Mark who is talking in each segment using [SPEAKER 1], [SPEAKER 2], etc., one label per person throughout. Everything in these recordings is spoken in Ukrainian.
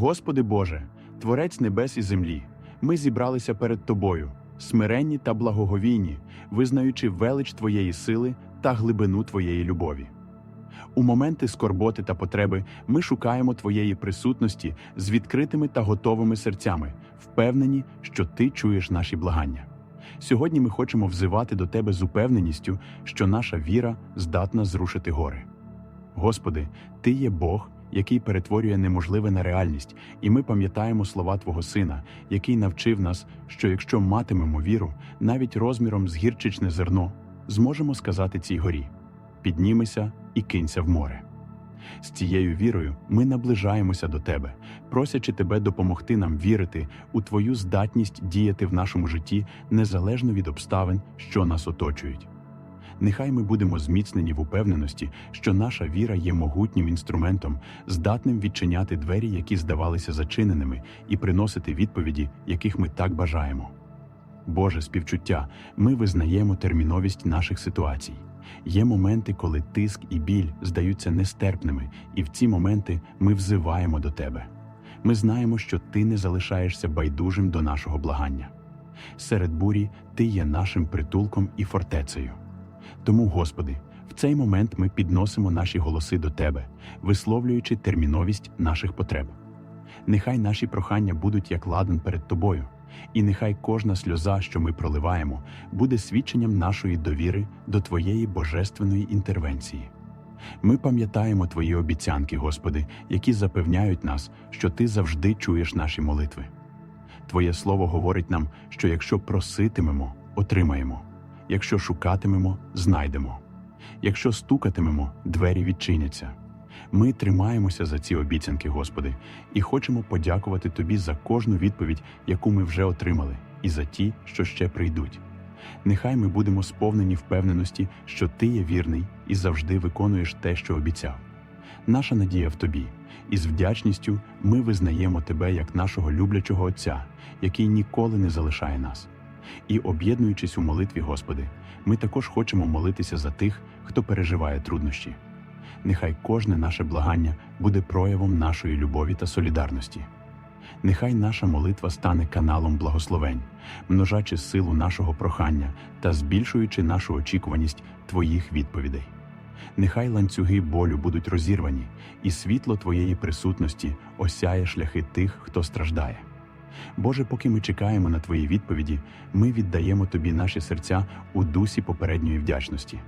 [SPEAKER 1] Господи Боже, Творець небес і землі, ми зібралися перед Тобою, смиренні та благоговійні, визнаючи велич Твоєї сили та глибину Твоєї любові. У моменти скорботи та потреби ми шукаємо Твоєї присутності з відкритими та готовими серцями, впевнені, що Ти чуєш наші благання. Сьогодні ми хочемо взивати до Тебе з упевненістю, що наша віра здатна зрушити гори. Господи, Ти є Бог, який перетворює неможливе на реальність, і ми пам'ятаємо слова Твого Сина, який навчив нас, що якщо матимемо віру, навіть розміром з гірчичне зерно, зможемо сказати цій горі: піднімися і кинься в море. З цією вірою ми наближаємося до Тебе, просячи Тебе допомогти нам вірити у Твою здатність діяти в нашому житті незалежно від обставин, що нас оточують. Нехай ми будемо зміцнені в упевненості, що наша віра є могутнім інструментом, здатним відчиняти двері, які здавалися зачиненими, і приносити відповіді, яких ми так бажаємо. Боже співчуття, ми визнаємо терміновість наших ситуацій. Є моменти, коли тиск і біль здаються нестерпними, і в ці моменти ми взиваємо до Тебе. Ми знаємо, що Ти не залишаєшся байдужим до нашого благання. Серед бурі Ти є нашим притулком і фортецею. Тому, Господи, в цей момент ми підносимо наші голоси до Тебе, висловлюючи терміновість наших потреб. Нехай наші прохання будуть як ладан перед Тобою, і нехай кожна сльоза, що ми проливаємо, буде свідченням нашої довіри до Твоєї божественної інтервенції. Ми пам'ятаємо Твої обіцянки, Господи, які запевняють нас, що Ти завжди чуєш наші молитви. Твоє слово говорить нам, що якщо проситимемо, отримаємо, якщо шукатимемо, знайдемо, якщо стукатимемо, двері відчиняться. Ми тримаємося за ці обіцянки, Господи, і хочемо подякувати Тобі за кожну відповідь, яку ми вже отримали, і за ті, що ще прийдуть. Нехай ми будемо сповнені впевненості, що Ти є вірний і завжди виконуєш те, що обіцяв. Наша надія в Тобі, і з вдячністю ми визнаємо Тебе як нашого люблячого Отця, який ніколи не залишає нас. І, об'єднуючись у молитві, Господи, ми також хочемо молитися за тих, хто переживає труднощі. Нехай кожне наше благання буде проявом нашої любові та солідарності. Нехай наша молитва стане каналом благословень, множачи силу нашого прохання та збільшуючи нашу очікуваність Твоїх відповідей. Нехай ланцюги болю будуть розірвані, і світло Твоєї присутності осяє шляхи тих, хто страждає. Боже, поки ми чекаємо на Твої відповіді, ми віддаємо Тобі наші серця у дусі попередньої вдячності.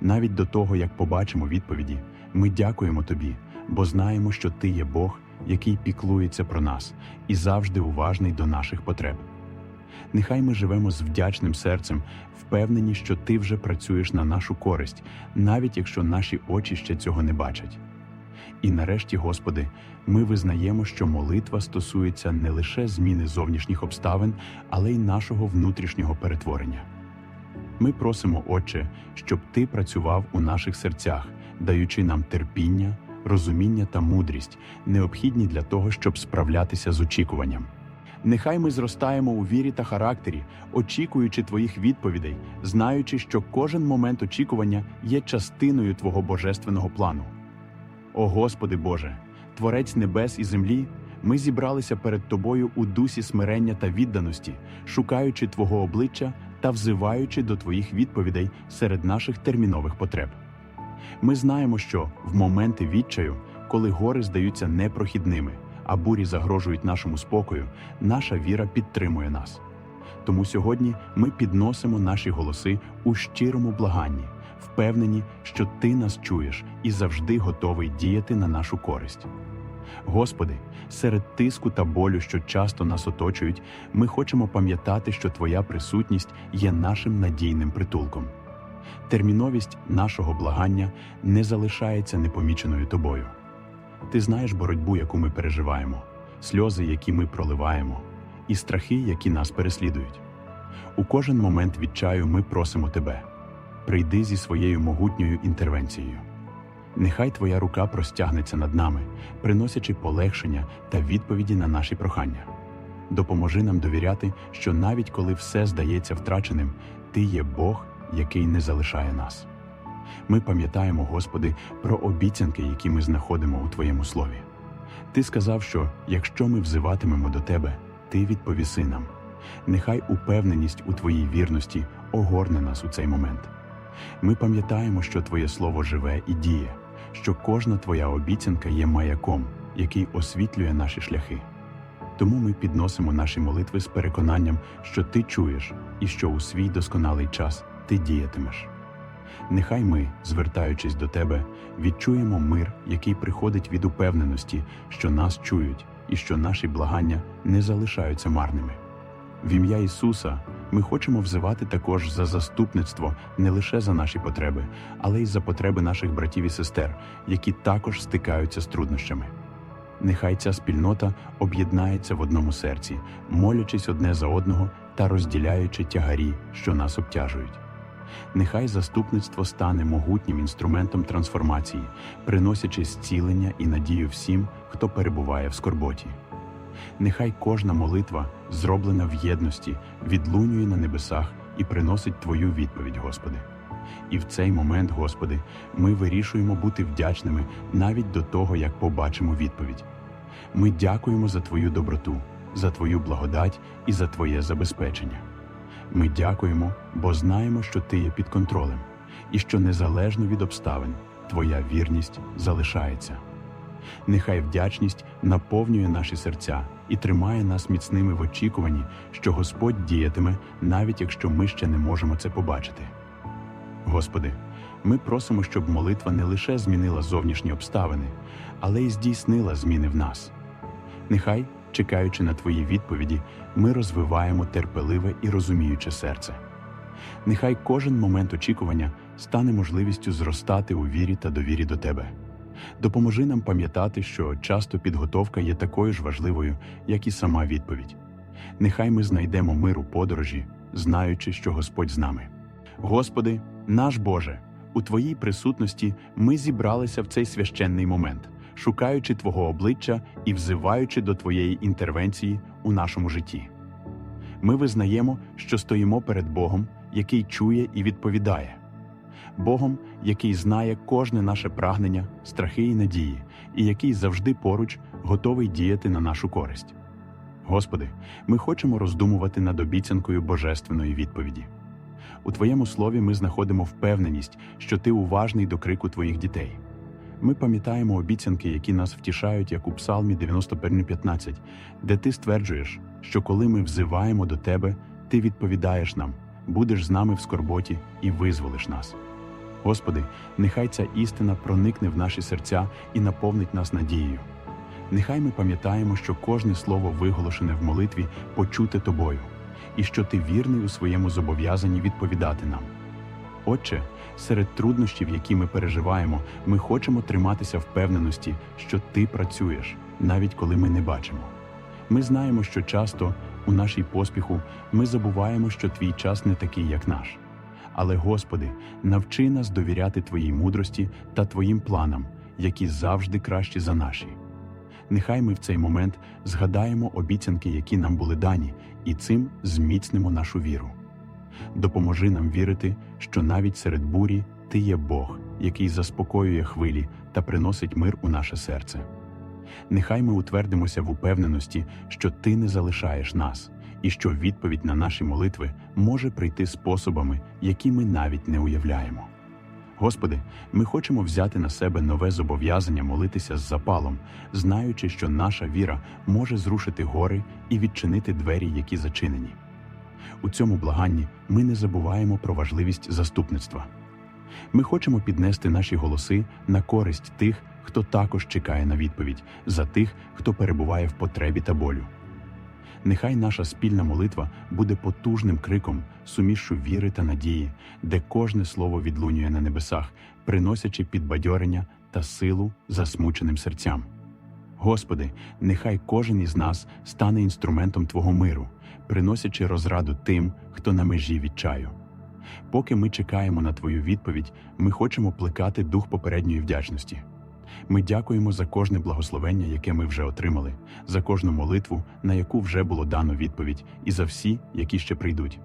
[SPEAKER 1] Навіть до того, як побачимо відповіді, ми дякуємо Тобі, бо знаємо, що Ти є Бог, який піклується про нас і завжди уважний до наших потреб. Нехай ми живемо з вдячним серцем, впевнені, що Ти вже працюєш на нашу користь, навіть якщо наші очі ще цього не бачать. І нарешті, Господи, ми визнаємо, що молитва стосується не лише зміни зовнішніх обставин, але й нашого внутрішнього перетворення. Ми просимо, Отче, щоб Ти працював у наших серцях, даючи нам терпіння, розуміння та мудрість, необхідні для того, щоб справлятися з очікуванням. Нехай ми зростаємо у вірі та характері, очікуючи Твоїх відповідей, знаючи, що кожен момент очікування є частиною Твого божественного плану. О Господи Боже, Творець небес і землі, ми зібралися перед Тобою у дусі смирення та відданості, шукаючи Твого обличчя та взиваючи до Твоїх відповідей серед наших термінових потреб. Ми знаємо, що в моменти відчаю, коли гори здаються непрохідними, а бурі загрожують нашому спокою, наша віра підтримує нас. Тому сьогодні ми підносимо наші голоси у щирому благанні, впевнені, що Ти нас чуєш і завжди готовий діяти на нашу користь. Господи, серед тиску та болю, що часто нас оточують, ми хочемо пам'ятати, що Твоя присутність є нашим надійним притулком. Терміновість нашого благання не залишається непоміченою тобою. Ти знаєш боротьбу, яку ми переживаємо, сльози, які ми проливаємо, і страхи, які нас переслідують. У кожен момент відчаю ми просимо тебе прийди зі своєю могутньою інтервенцією. Нехай Твоя рука простягнеться над нами, приносячи полегшення та відповіді на наші прохання. Допоможи нам довіряти, що навіть коли все здається втраченим, Ти є Бог, який не залишає нас. Ми пам'ятаємо, Господи, про обіцянки, які ми знаходимо у Твоєму слові. Ти сказав, що якщо ми взиватимемо до тебе, ти відповіси нам. Нехай упевненість у твоїй вірності огорне нас у цей момент. Ми пам'ятаємо, що Твоє Слово живе і діє, що кожна Твоя обіцянка є маяком, який освітлює наші шляхи. Тому ми підносимо наші молитви з переконанням, що Ти чуєш і що у свій досконалий час Ти діятимеш. Нехай ми, звертаючись до Тебе, відчуємо мир, який приходить від упевненості, що нас чують і що наші благання не залишаються марними. В ім'я Ісуса ми хочемо взивати також за заступництво не лише за наші потреби, але й за потреби наших братів і сестер, які також стикаються з труднощами. Нехай ця спільнота об'єднається в одному серці, молячись одне за одного та розділяючи тягарі, що нас обтяжують. Нехай заступництво стане могутнім інструментом трансформації, приносячи зцілення і надію всім, хто перебуває в скорботі. Нехай кожна молитва, зроблена в єдності, відлунює на небесах і приносить Твою відповідь, Господи. І в цей момент, Господи, ми вирішуємо бути вдячними навіть до того, як побачимо відповідь. Ми дякуємо за Твою доброту, за Твою благодать і за Твоє забезпечення. Ми дякуємо, бо знаємо, що Ти є під контролем, і що незалежно від обставин Твоя вірність залишається. Нехай вдячність наповнює наші серця і тримає нас міцними в очікуванні, що Господь діятиме, навіть якщо ми ще не можемо це побачити. Господи, ми просимо, щоб молитва не лише змінила зовнішні обставини, але й здійснила зміни в нас. Нехай, чекаючи на Твої відповіді, ми розвиваємо терпеливе і розуміюче серце. Нехай кожен момент очікування стане можливістю зростати у вірі та довірі до Тебе. Допоможи нам пам'ятати, що часто підготовка є такою ж важливою, як і сама відповідь. Нехай ми знайдемо мир у подорожі, знаючи, що Господь з нами. Господи, наш Боже, у Твоїй присутності ми зібралися в цей священний момент, шукаючи Твого обличчя і взиваючи до Твоєї інтервенції у нашому житті. Ми визнаємо, що стоїмо перед Богом, який чує і відповідає. Богом, який знає кожне наше прагнення, страхи і надії, і який завжди поруч готовий діяти на нашу користь. Господи, ми хочемо роздумувати над обіцянкою божественної відповіді. У Твоєму слові ми знаходимо впевненість, що Ти уважний до крику Твоїх дітей. Ми пам'ятаємо обіцянки, які нас втішають, як у Псалмі 91.15, де ти стверджуєш, що коли ми взиваємо до Тебе, Ти відповідаєш нам, будеш з нами в скорботі і визволиш нас. Господи, нехай ця істина проникне в наші серця і наповнить нас надією. Нехай ми пам'ятаємо, що кожне слово виголошене в молитві почуте тобою, і що ти вірний у своєму зобов'язанні відповідати нам. Отче, серед труднощів, які ми переживаємо, ми хочемо триматися впевненості, що ти працюєш, навіть коли ми не бачимо. Ми знаємо, що часто у нашій поспіху ми забуваємо, що твій час не такий, як наш. Але, Господи, навчи нас довіряти Твоїй мудрості та Твоїм планам, які завжди кращі за наші. Нехай ми в цей момент згадаємо обіцянки, які нам були дані, і цим зміцнимо нашу віру. Допоможи нам вірити, що навіть серед бурі Ти є Бог, який заспокоює хвилі та приносить мир у наше серце. Нехай ми утвердимося в упевненості, що Ти не залишаєш нас, і що відповідь на наші молитви може прийти способами, які ми навіть не уявляємо. Господи, ми хочемо взяти на себе нове зобов'язання молитися з запалом, знаючи, що наша віра може зрушити гори і відчинити двері, які зачинені. У цьому благанні ми не забуваємо про важливість заступництва. Ми хочемо піднести наші голоси на користь тих, хто також чекає на відповідь, за тих, хто перебуває в потребі та болю. Нехай наша спільна молитва буде потужним криком, сумішшу віри та надії, де кожне слово відлунює на небесах, приносячи підбадьорення та силу засмученим серцям. Господи, нехай кожен із нас стане інструментом Твого миру, приносячи розраду тим, хто на межі відчаю. Поки ми чекаємо на Твою відповідь, ми хочемо плекати дух попередньої вдячності. Ми дякуємо за кожне благословення, яке ми вже отримали, за кожну молитву, на яку вже було дано відповідь, і за всі, які ще прийдуть.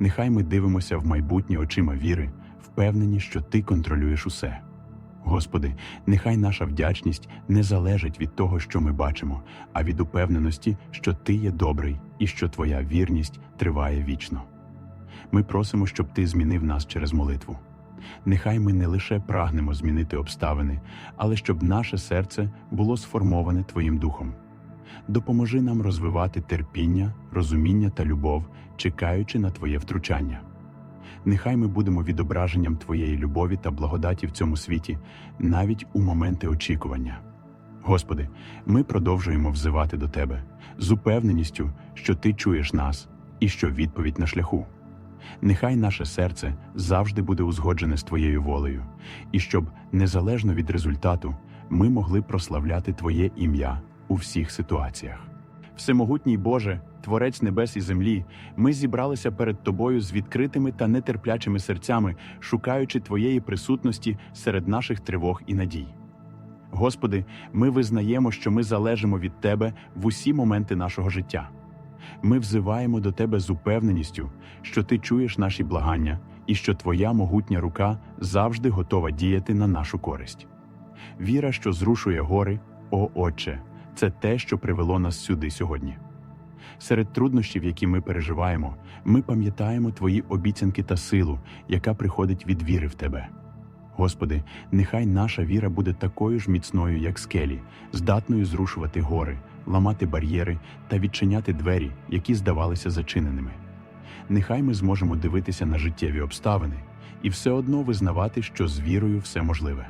[SPEAKER 1] Нехай ми дивимося в майбутнє очима віри, впевнені, що Ти контролюєш усе. Господи, нехай наша вдячність не залежить від того, що ми бачимо, а від упевненості, що Ти є добрий і що Твоя вірність триває вічно. Ми просимо, щоб Ти змінив нас через молитву. Нехай ми не лише прагнемо змінити обставини, але щоб наше серце було сформоване Твоїм духом. Допоможи нам розвивати терпіння, розуміння та любов, чекаючи на Твоє втручання. Нехай ми будемо відображенням Твоєї любові та благодаті в цьому світі, навіть у моменти очікування. Господи, ми продовжуємо взивати до Тебе з упевненістю, що Ти чуєш нас і що відповідь на шляху. Нехай наше серце завжди буде узгоджене з Твоєю волею, і щоб, незалежно від результату, ми могли прославляти Твоє ім'я у всіх ситуаціях. Всемогутній Боже, Творець небес і землі, ми зібралися перед Тобою з відкритими та нетерплячими серцями, шукаючи Твоєї присутності серед наших тривог і надій. Господи, ми визнаємо, що ми залежимо від Тебе в усі моменти нашого життя. Ми взиваємо до Тебе з упевненістю, що Ти чуєш наші благання і що Твоя могутня рука завжди готова діяти на нашу користь. Віра, що зрушує гори, о Отче, це те, що привело нас сюди сьогодні. Серед труднощів, які ми переживаємо, ми пам'ятаємо Твої обіцянки та силу, яка приходить від віри в Тебе. Господи, нехай наша віра буде такою ж міцною, як скелі, здатною зрушувати гори, ламати бар'єри та відчиняти двері, які здавалися зачиненими. Нехай ми зможемо дивитися на життєві обставини і все одно визнавати, що з вірою все можливе.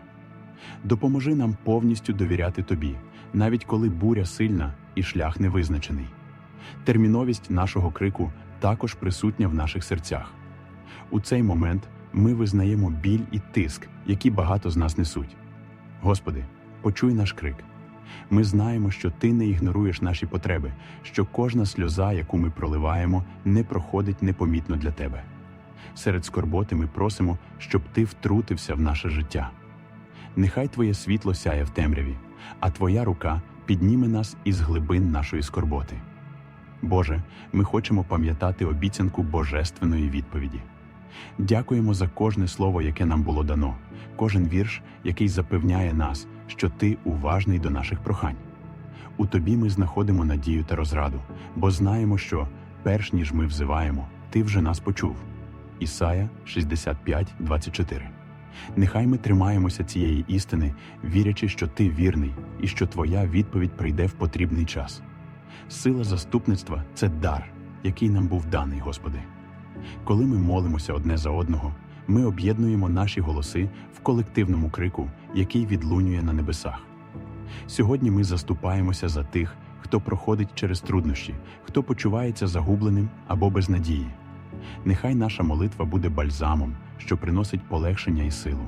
[SPEAKER 1] Допоможи нам повністю довіряти Тобі, навіть коли буря сильна і шлях невизначений. Терміновість нашого крику також присутня в наших серцях. У цей момент ми визнаємо біль і тиск, які багато з нас несуть. Господи, почуй наш крик. Ми знаємо, що Ти не ігноруєш наші потреби, що кожна сльоза, яку ми проливаємо, не проходить непомітно для Тебе. Серед скорботи ми просимо, щоб Ти втрутився в наше життя. Нехай Твоє світло сяє в темряві, а Твоя рука підніме нас із глибин нашої скорботи. Боже, ми хочемо пам'ятати обіцянку божественної відповіді. Дякуємо за кожне слово, яке нам було дано, кожен вірш, який запевняє нас, що Ти уважний до наших прохань. У Тобі ми знаходимо надію та розраду, бо знаємо, що, перш ніж ми взиваємо, Ти вже нас почув. Ісая 65, 24 Нехай ми тримаємося цієї істини, вірячи, що ти вірний і що твоя відповідь прийде в потрібний час. Сила заступництва це дар, який нам був даний, Господи. Коли ми молимося одне за одного, ми об'єднуємо наші голоси в колективному крику, який відлунює на небесах. Сьогодні ми заступаємося за тих, хто проходить через труднощі, хто почувається загубленим або без надії. Нехай наша молитва буде бальзамом, що приносить полегшення і силу.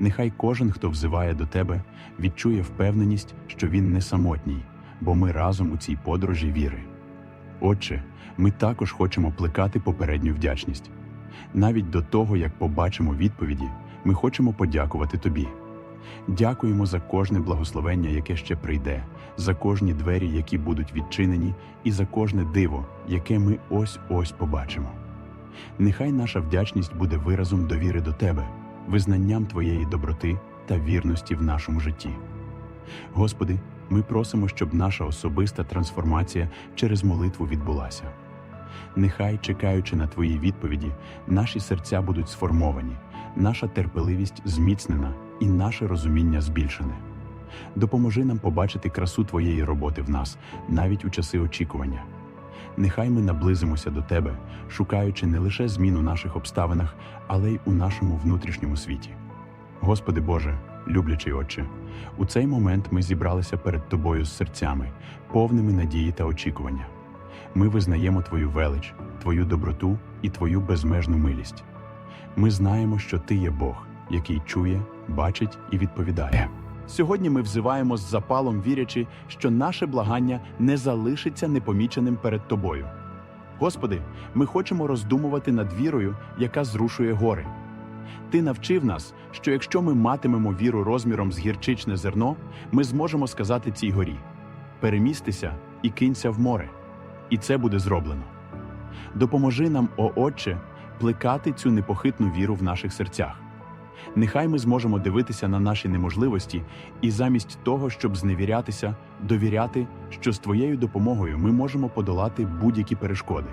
[SPEAKER 1] Нехай кожен, хто взиває до тебе, відчує впевненість, що він не самотній, бо ми разом у цій подорожі віри. Отче, ми також хочемо плекати попередню вдячність. Навіть до того, як побачимо відповіді, ми хочемо подякувати тобі. Дякуємо за кожне благословення, яке ще прийде, за кожні двері, які будуть відчинені, і за кожне диво, яке ми ось ось побачимо. Нехай наша вдячність буде виразом довіри до Тебе, визнанням Твоєї доброти та вірності в нашому житті. Господи, ми просимо, щоб наша особиста трансформація через молитву відбулася. Нехай, чекаючи на Твої відповіді, наші серця будуть сформовані, наша терпеливість зміцнена і наше розуміння збільшене. Допоможи нам побачити красу Твоєї роботи в нас навіть у часи очікування. Нехай ми наблизимося до Тебе, шукаючи не лише зміну наших обставинах, але й у нашому внутрішньому світі. Господи Боже, люблячий Отче, у цей момент ми зібралися перед Тобою з серцями, повними надії та очікування. Ми визнаємо Твою велич, Твою доброту і Твою безмежну милість. Ми знаємо, що Ти є Бог, який чує, бачить і відповідає. Сьогодні ми взиваємо з запалом, вірячи, що наше благання не залишиться непоміченим перед Тобою. Господи, ми хочемо роздумувати над вірою, яка зрушує гори. Ти навчив нас, що якщо ми матимемо віру розміром з гірчичне зерно, ми зможемо сказати цій горі: перемістися і кинься в море. І це буде зроблено. Допоможи нам, о Отче, плекати цю непохитну віру в наших серцях. Нехай ми зможемо дивитися на наші неможливості і замість того, щоб зневірятися, довіряти, що з твоєю допомогою ми можемо подолати будь-які перешкоди.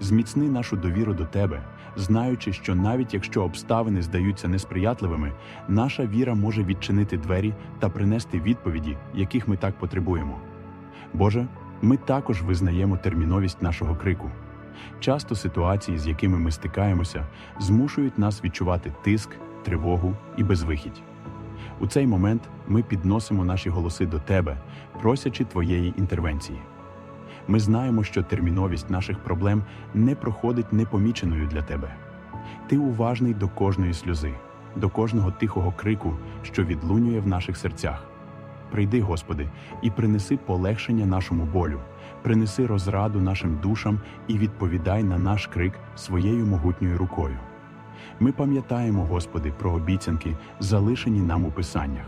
[SPEAKER 1] Зміцни нашу довіру до тебе, знаючи, що навіть якщо обставини здаються несприятливими, наша віра може відчинити двері та принести відповіді, яких ми так потребуємо. Боже, ми також визнаємо терміновість нашого крику. Часто ситуації, з якими ми стикаємося, змушують нас відчувати тиск, тривогу і безвихідь. У цей момент ми підносимо наші голоси до Тебе, просячи Твоєї інтервенції. Ми знаємо, що терміновість наших проблем не проходить непоміченою для Тебе. Ти уважний до кожної сльози, до кожного тихого крику, що відлунює в наших серцях. Прийди, Господи, і принеси полегшення нашому болю, принеси розраду нашим душам і відповідай на наш крик своєю могутньою рукою. Ми пам'ятаємо, Господи, про обіцянки, залишені нам у писаннях.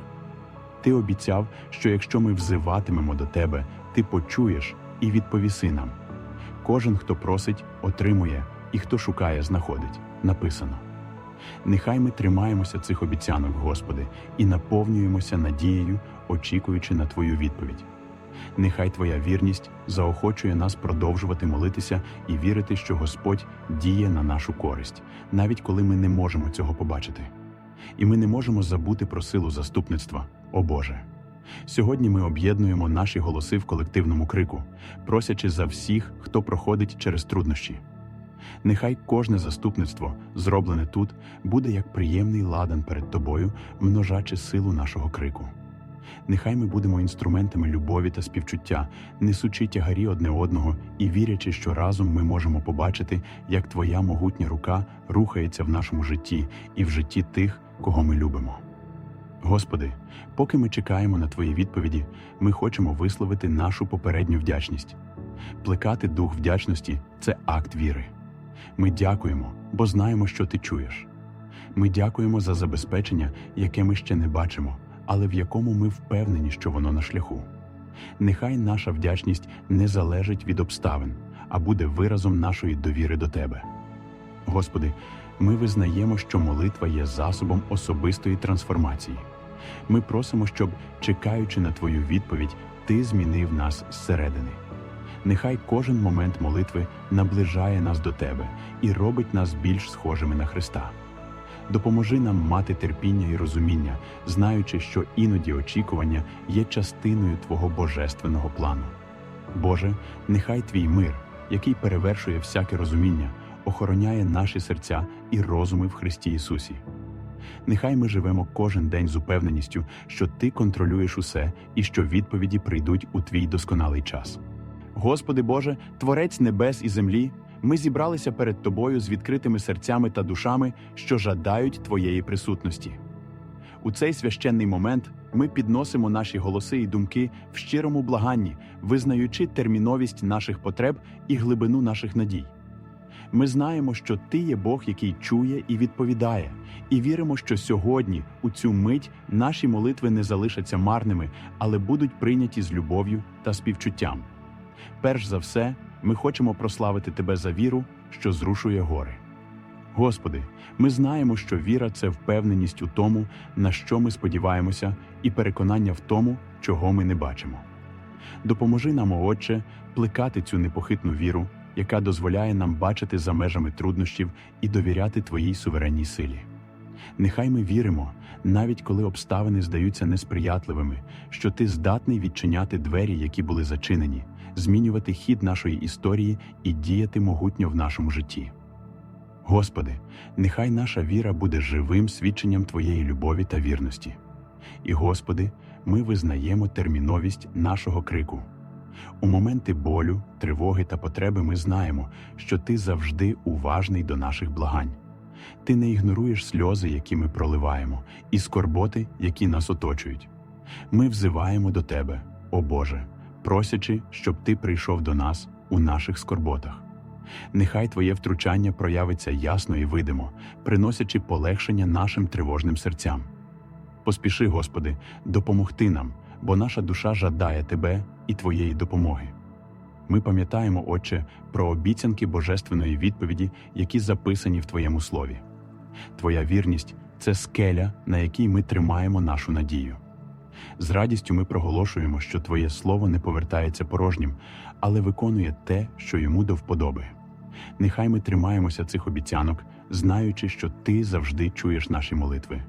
[SPEAKER 1] Ти обіцяв, що якщо ми взиватимемо до Тебе, Ти почуєш і відповіси нам. Кожен, хто просить, отримує, і хто шукає, знаходить. Написано. Нехай ми тримаємося цих обіцянок, Господи, і наповнюємося надією, очікуючи на Твою відповідь. Нехай Твоя вірність заохочує нас продовжувати молитися і вірити, що Господь діє на нашу користь, навіть коли ми не можемо цього побачити. І ми не можемо забути про силу заступництва, о Боже. Сьогодні ми об'єднуємо наші голоси в колективному крику, просячи за всіх, хто проходить через труднощі. Нехай кожне заступництво, зроблене тут, буде як приємний ладан перед тобою, множачи силу нашого крику. Нехай ми будемо інструментами любові та співчуття, несучи тягарі одне одного і вірячи, що разом ми можемо побачити, як Твоя могутня рука рухається в нашому житті і в житті тих, кого ми любимо. Господи, поки ми чекаємо на Твої відповіді, ми хочемо висловити нашу попередню вдячність. Плекати дух вдячності це акт віри. Ми дякуємо, бо знаємо, що ти чуєш. Ми дякуємо за забезпечення, яке ми ще не бачимо, але в якому ми впевнені, що воно на шляху. Нехай наша вдячність не залежить від обставин, а буде виразом нашої довіри до Тебе. Господи, ми визнаємо, що молитва є засобом особистої трансформації. Ми просимо, щоб, чекаючи на Твою відповідь, Ти змінив нас зсередини. Нехай кожен момент молитви наближає нас до Тебе і робить нас більш схожими на Христа. Допоможи нам мати терпіння і розуміння, знаючи, що іноді очікування є частиною Твого божественного плану. Боже, нехай Твій мир, який перевершує всяке розуміння, охороняє наші серця і розуми в Христі Ісусі. Нехай ми живемо кожен день з упевненістю, що Ти контролюєш усе і що відповіді прийдуть у Твій досконалий час. Господи Боже, Творець небес і землі, ми зібралися перед Тобою з відкритими серцями та душами, що жадають Твоєї присутності. У цей священний момент ми підносимо наші голоси і думки в щирому благанні, визнаючи терміновість наших потреб і глибину наших надій. Ми знаємо, що Ти є Бог, який чує і відповідає, і віримо, що сьогодні, у цю мить, наші молитви не залишаться марними, але будуть прийняті з любов'ю та співчуттям. Перш за все, ми хочемо прославити Тебе за віру, що зрушує гори. Господи, ми знаємо, що віра це впевненість у тому, на що ми сподіваємося, і переконання в тому, чого ми не бачимо. Допоможи нам, Отче, плекати цю непохитну віру, яка дозволяє нам бачити за межами труднощів і довіряти Твоїй суверенній силі. Нехай ми віримо, навіть коли обставини здаються несприятливими, що Ти здатний відчиняти двері, які були зачинені, змінювати хід нашої історії і діяти могутньо в нашому житті. Господи, нехай наша віра буде живим свідченням Твоєї любові та вірності. І, Господи, ми визнаємо терміновість нашого крику. У моменти болю, тривоги та потреби ми знаємо, що Ти завжди уважний до наших благань. Ти не ігноруєш сльози, які ми проливаємо, і скорботи, які нас оточують. Ми взиваємо до Тебе, о Боже, просячи, щоб Ти прийшов до нас у наших скорботах. Нехай Твоє втручання проявиться ясно і видимо, приносячи полегшення нашим тривожним серцям. Поспіши, Господи, допомогти нам, бо наша душа жадає Тебе і Твоєї допомоги. Ми пам'ятаємо, Отче, про обіцянки божественної відповіді, які записані в Твоєму слові. Твоя вірність це скеля, на якій ми тримаємо нашу надію. З радістю ми проголошуємо, що Твоє слово не повертається порожнім, але виконує те, що йому до вподоби. Нехай ми тримаємося цих обіцянок, знаючи, що Ти завжди чуєш наші молитви.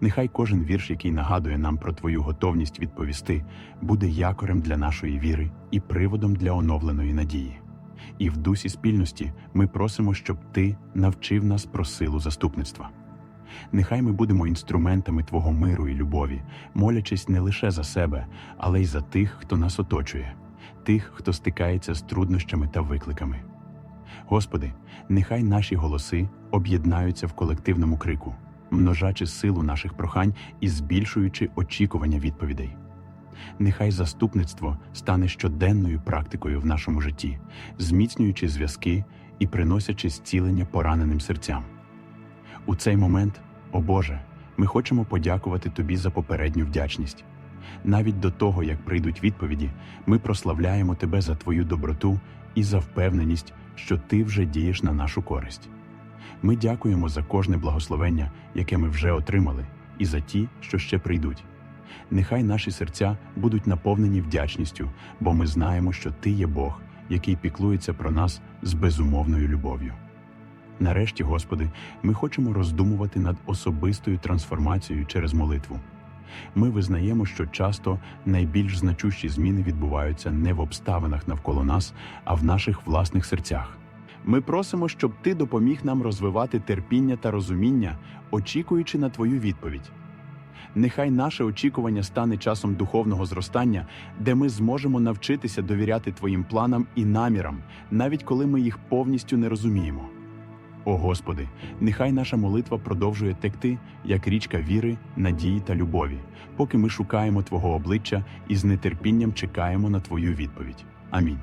[SPEAKER 1] Нехай кожен вірш, який нагадує нам про Твою готовність відповісти, буде якорем для нашої віри і приводом для оновленої надії. І в дусі спільності ми просимо, щоб Ти навчив нас про силу заступництва. Нехай ми будемо інструментами Твого миру і любові, молячись не лише за себе, але й за тих, хто нас оточує, тих, хто стикається з труднощами та викликами. Господи, нехай наші голоси об'єднаються в колективному крику, множачи силу наших прохань і збільшуючи очікування відповідей. Нехай заступництво стане щоденною практикою в нашому житті, зміцнюючи зв'язки і приносячи зцілення пораненим серцям. У цей момент, о Боже, ми хочемо подякувати Тобі за попередню вдячність. Навіть до того, як прийдуть відповіді, ми прославляємо Тебе за Твою доброту і за впевненість, що Ти вже дієш на нашу користь. Ми дякуємо за кожне благословення, яке ми вже отримали, і за ті, що ще прийдуть. Нехай наші серця будуть наповнені вдячністю, бо ми знаємо, що Ти є Бог, який піклується про нас з безумовною любов'ю. Нарешті, Господи, ми хочемо роздумувати над особистою трансформацією через молитву. Ми визнаємо, що часто найбільш значущі зміни відбуваються не в обставинах навколо нас, а в наших власних серцях. Ми просимо, щоб ти допоміг нам розвивати терпіння та розуміння, очікуючи на твою відповідь. Нехай наше очікування стане часом духовного зростання, де ми зможемо навчитися довіряти твоїм планам і намірам, навіть коли ми їх повністю не розуміємо. О Господи, нехай наша молитва продовжує текти, як річка віри, надії та любові, поки ми шукаємо Твого обличчя і з нетерпінням чекаємо на Твою відповідь. Амінь.